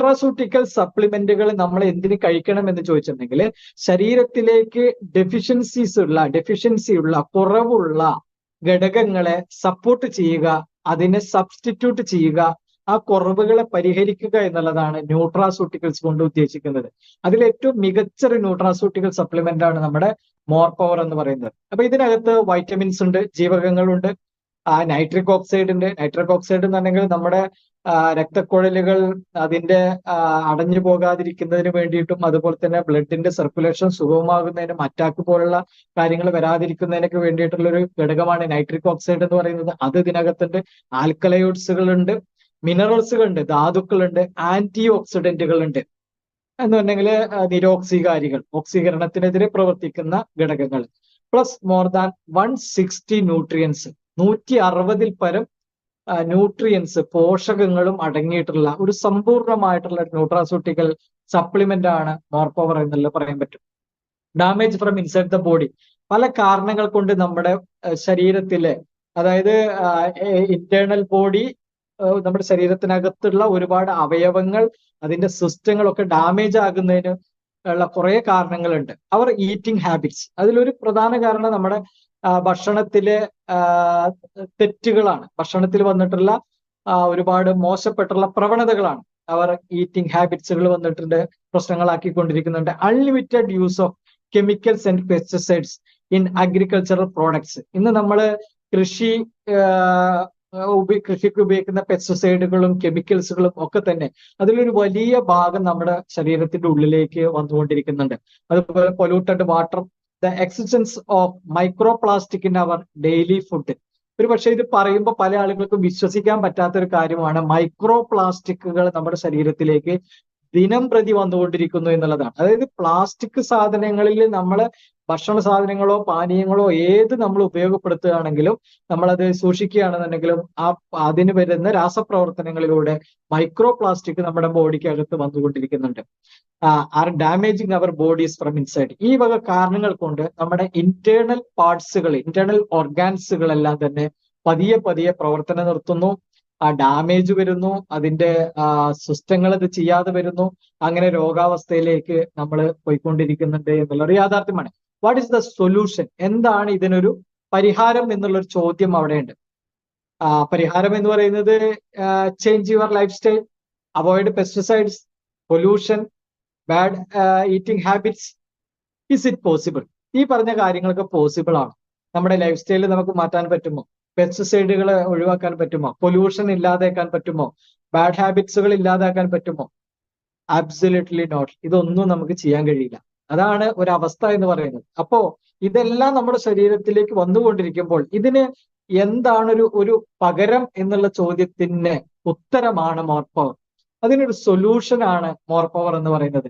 Nutraceutical സപ്ലിമെന്റുകൾ നമ്മൾ എന്തിന് കഴിക്കണം എന്ന് ചോദിച്ചിട്ടുണ്ടെങ്കിൽ ശരീരത്തിലേക്ക് ഡെഫിഷ്യൻസീസ് ഉള്ള ഡെഫിഷ്യൻസി ഉള്ള കുറവുള്ള ഘടകങ്ങളെ സപ്പോർട്ട് ചെയ്യുക അതിനെ സബ്സ്റ്റിറ്റ്യൂട്ട് ചെയ്യുക ആ കുറവുകളെ പരിഹരിക്കുക എന്നുള്ളതാണ് ന്യൂട്രാസ്യൂട്ടിക്കൽസ് കൊണ്ട് ഉദ്ദേശിക്കുന്നത്. അതിൽ ഏറ്റവും മികച്ച ഒരു സപ്ലിമെന്റ് ആണ് നമ്മുടെ മോർ പവർ എന്ന് പറയുന്നത്. അപ്പൊ ഇതിനകത്ത് വൈറ്റമിൻസ് ഉണ്ട് ജീവകങ്ങളുണ്ട് ആ നൈട്രിക് ഓക്സൈഡ് ഉണ്ട്. നൈട്രിക് ഓക്സൈഡ് എന്ന് പറഞ്ഞെങ്കിൽ നമ്മുടെ രക്തക്കുഴലുകൾ അതിന്റെ അടഞ്ഞു പോകാതിരിക്കുന്നതിന് വേണ്ടിയിട്ടും അതുപോലെ തന്നെ ബ്ലഡിന്റെ സർക്കുലേഷൻ സുഗമമാകുന്നതിനും അറ്റാക്ക് പോലുള്ള കാര്യങ്ങൾ വരാതിരിക്കുന്നതിനൊക്കെ വേണ്ടിയിട്ടുള്ള ഒരു ഘടകമാണ് നൈട്രിക് ഓക്സൈഡ് എന്ന് പറയുന്നത്. അത് ഇതിനകത്തുണ്ട്. മിനറൽസുകൾ ഉണ്ട് ധാതുക്കളുണ്ട്. ആന്റി ഓക്സിഡന്റുകൾ ഉണ്ട് എന്ന് പറഞ്ഞെങ്കിൽ നിരോക്സികാരികൾ ഓക്സീകരണത്തിനെതിരെ പ്രവർത്തിക്കുന്ന ഘടകങ്ങൾ. Plus more than one sixty nutrients. നൂറ്റി അറുപതിൽ പരം ന്യൂട്രിയൻസ് പോഷകങ്ങളും അടങ്ങിയിട്ടുള്ള ഒരു സമ്പൂർണമായിട്ടുള്ള ന്യൂട്രാസ്യൂട്ടിക്കൽ സപ്ലിമെന്റ് ആണ് മോർ പവർ എന്നുള്ളത് പറയാൻ പറ്റും. Damage from inside the body പല കാരണങ്ങൾ കൊണ്ട് നമ്മുടെ ശരീരത്തിലെ അതായത് ഇന്റേണൽ ബോഡി നമ്മുടെ ശരീരത്തിനകത്തുള്ള ഒരുപാട് അവയവങ്ങൾ അതിന്റെ സിസ്റ്റങ്ങളൊക്കെ ഡാമേജ് ആകുന്നതിന് ഉള്ള കുറെ കാരണങ്ങളുണ്ട്. അവർ ഈറ്റിംഗ് ഹാബിറ്റ്സ് അതിലൊരു പ്രധാന കാരണം നമ്മുടെ ഭക്ഷണത്തിലെ തെറ്റുകളാണ്. ഭക്ഷണത്തിൽ വന്നിട്ടുള്ള ഒരുപാട് മോശപ്പെട്ടുള്ള പ്രവണതകളാണ് അവർ ഈറ്റിംഗ് ഹാബിറ്റ്സുകൾ വന്നിട്ടുണ്ട് പ്രശ്നങ്ങളാക്കിക്കൊണ്ടിരിക്കുന്നുണ്ട്. Unlimited use of chemicals and pesticides in agricultural products ഇന്ന് നമ്മൾ കൃഷി കൃഷിക്ക് ഉപയോഗിക്കുന്ന പെസ്റ്റിസൈഡുകളും കെമിക്കൽസുകളും ഒക്കെ തന്നെ അതിലൊരു വലിയ ഭാഗം നമ്മുടെ ശരീരത്തിന്റെ ഉള്ളിലേക്ക് വന്നുകൊണ്ടിരിക്കുന്നുണ്ട്. അതുപോലെ polluted water the existence of micro plastic in our daily food ഒരു പക്ഷേ ഇത് പറയുമ്പോൾ പല ആളുകൾക്കും വിശ്വസിക്കാൻ പറ്റാത്ത ഒരു കാര്യമാണ് മൈക്രോ പ്ലാസ്റ്റിക്കുകൾ നമ്മുടെ ശരീരത്തിലേക്ക് ദിനം പ്രതി വന്നുകൊണ്ടിരിക്കുന്നു എന്നുള്ളതാണ്. അതായത് പ്ലാസ്റ്റിക് സാധനങ്ങളിൽ നമ്മൾ ഭക്ഷണ സാധനങ്ങളോ പാനീയങ്ങളോ ഏത് നമ്മൾ ഉപയോഗപ്പെടുത്തുകയാണെങ്കിലും നമ്മളത് സൂക്ഷിക്കുകയാണെന്നുണ്ടെങ്കിലും ആ അതിന് വരുന്ന രാസപ്രവർത്തനങ്ങളിലൂടെ മൈക്രോ പ്ലാസ്റ്റിക് നമ്മുടെ ബോഡിക്ക് അകത്ത് വന്നുകൊണ്ടിരിക്കുന്നുണ്ട് are damaging our bodies from inside ഈ വക കാരണങ്ങൾ കൊണ്ട് നമ്മുടെ ഇന്റേണൽ പാർട്സുകൾ ഇന്റേണൽ ഓർഗാൻസുകളെല്ലാം തന്നെ പതിയെ പതിയെ പ്രവർത്തനം നിർത്തുന്നു. ആ ഡാമേജ് വരുന്നു. അതിന്റെ സിസ്റ്റങ്ങൾ അത് ചെയ്യാതെ വരുന്നു. അങ്ങനെ രോഗാവസ്ഥയിലേക്ക് നമ്മൾ പോയിക്കൊണ്ടിരിക്കുന്നുണ്ട് എന്നുള്ളൊരു യാഥാർത്ഥ്യമാണ്. വാട്ട് ഇസ് ദ സൊല്യൂഷൻ എന്താണ് ഇതിനൊരു പരിഹാരം എന്നുള്ളൊരു ചോദ്യം അവിടെയുണ്ട്. പരിഹാരം എന്ന് പറയുന്നത് change your life style avoid pesticides pollution bad eating habits is it possible ഈ പറഞ്ഞ കാര്യങ്ങളൊക്കെ പോസിബിൾ ആണ്. നമ്മുടെ ലൈഫ് സ്റ്റൈലിൽ നമുക്ക് മാറ്റാൻ പറ്റുമോ? പെസ്റ്റിസൈഡുകൾ ഒഴിവാക്കാൻ പറ്റുമോ? പൊല്യൂഷൻ ഇല്ലാതാക്കാൻ പറ്റുമോ? ബാഡ് ഹാബിറ്റ്സുകൾ ഇല്ലാതാക്കാൻ പറ്റുമോ? അബ്സല്യൂട്ട്ലി നോട്ട് ഇതൊന്നും നമുക്ക് ചെയ്യാൻ കഴിയില്ല. അതാണ് ഒരവസ്ഥ എന്ന് പറയുന്നത്. അപ്പോ ഇതെല്ലാം നമ്മുടെ ശരീരത്തിലേക്ക് വന്നുകൊണ്ടിരിക്കുമ്പോൾ ഇതിന് എന്താണൊരു ഒരു പകരം എന്നുള്ള ചോദ്യത്തിന് ഉത്തരമാണ് മോർ പവർ. അതിനൊരു സൊല്യൂഷനാണ് ആണ് മോർ പവർ എന്ന് പറയുന്നത്.